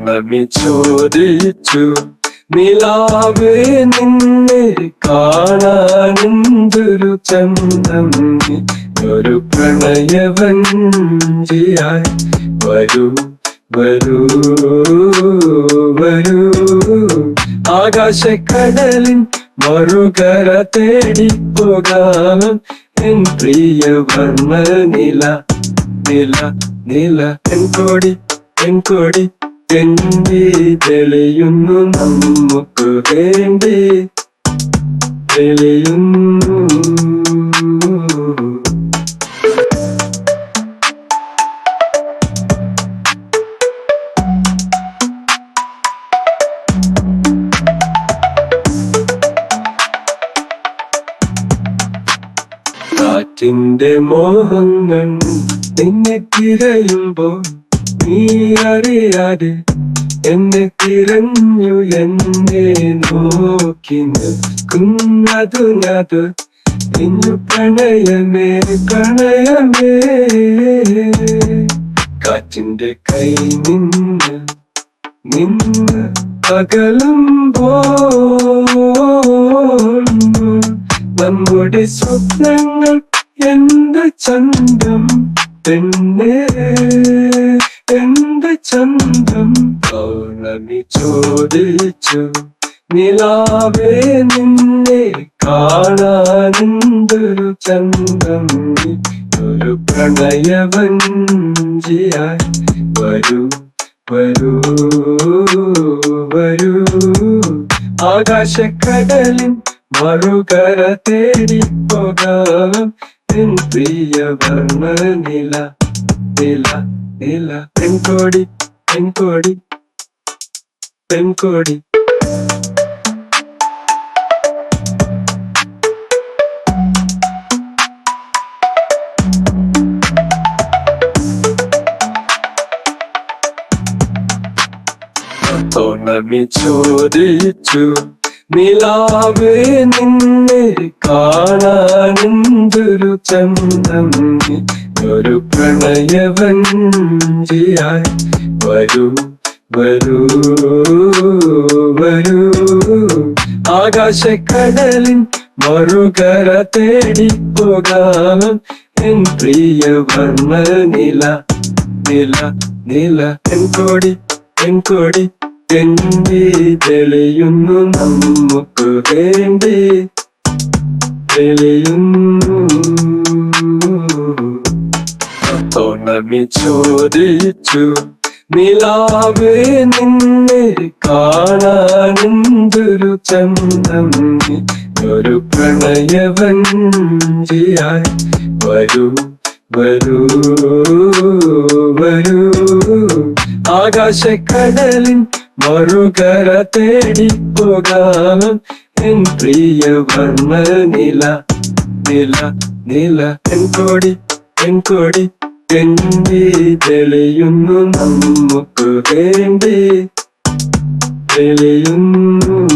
പൗർണമി ചോദിച്ചു നിലാവേ നിന്നെ കാണാനെന്തൊരു ചന്തം ഒരു പ്രണയവഞ്ചിയായി. വരൂ വരൂ വരൂ. ആകാശക്കടലിൻ മറുകര തേടി പോകാം. എൻ പ്രിയ വർണ നില നില നില. എൻ കൊടി എൻ കൊടി. തെന്നി തെളിയുന്നു നമുക്ക് വേണ്ടി. തെളിയുന്നു. കാറ്റിന്റെ മോഹങ്ങൾ നിന്നെ തിരയുമ്പോൾ നീ അറിയാതെ എന്നെ തിരഞ്ഞു എന്നെ നോക്കി നിൽക്കുന്നതു ഞാത്. ഇന്നു പ്രണയമേ പ്രണയമേ. കാറ്റിന്റെ കൈ നിന്ന് നിന്ന് അകലുമ്പോൾ നമ്മുടെ സ്വപ്നങ്ങൾ എന്ത് ചന്തം പെണ്ണേ. പൗർണമി ചോദിച്ചു നിലാവേ നിന്നെ കാണാനുണ്ടൊരു ചന്തം? ഒരു പ്രണയവഞ്ചിയായി വരൂ വരൂ വരൂ. ആകാശക്കടലിൻ മറുകര തേടി പോകാം. എൻ പ്രിയ വർണ നില നില നില. പെൺകോടി പെൺകോടി. പെൺകോടി. പൗർണമി ചോദിച്ചു നിലാവേ നിന്നെ കാണാനെന്തൊരു ചന്തം ഒരു പ്രണയവഞ്ചിയായി വരൂ വരൂ. ആകാശക്കടലിൻ മറുകര തേടി പോകാം എൻ പ്രിയ വർണ നില നില. നില എൻ കോടി എൻ കോടി തെന്നി തെളിയുന്നു നമുക്ക് വേണ്ടി. തെളിയുന്നു. പൗർണമി ചോദിച്ചു. നിലാവേ നിന്നെ കാണാനെന്തൊരു ചന്തം ഒരു പ്രണയവഞ്ചിയായി. വരൂ വരൂ വരൂ. ആകാശക്കടലിൻ മറുകര തേടി പോകാം. എൻ പ്രിയ വർണ നില നില നില. എൻ കോടി എൻ കൊടി. തെന്നി തെളിയുന്നു നമുക്ക് വേണ്ടി തെളിയുന്നു.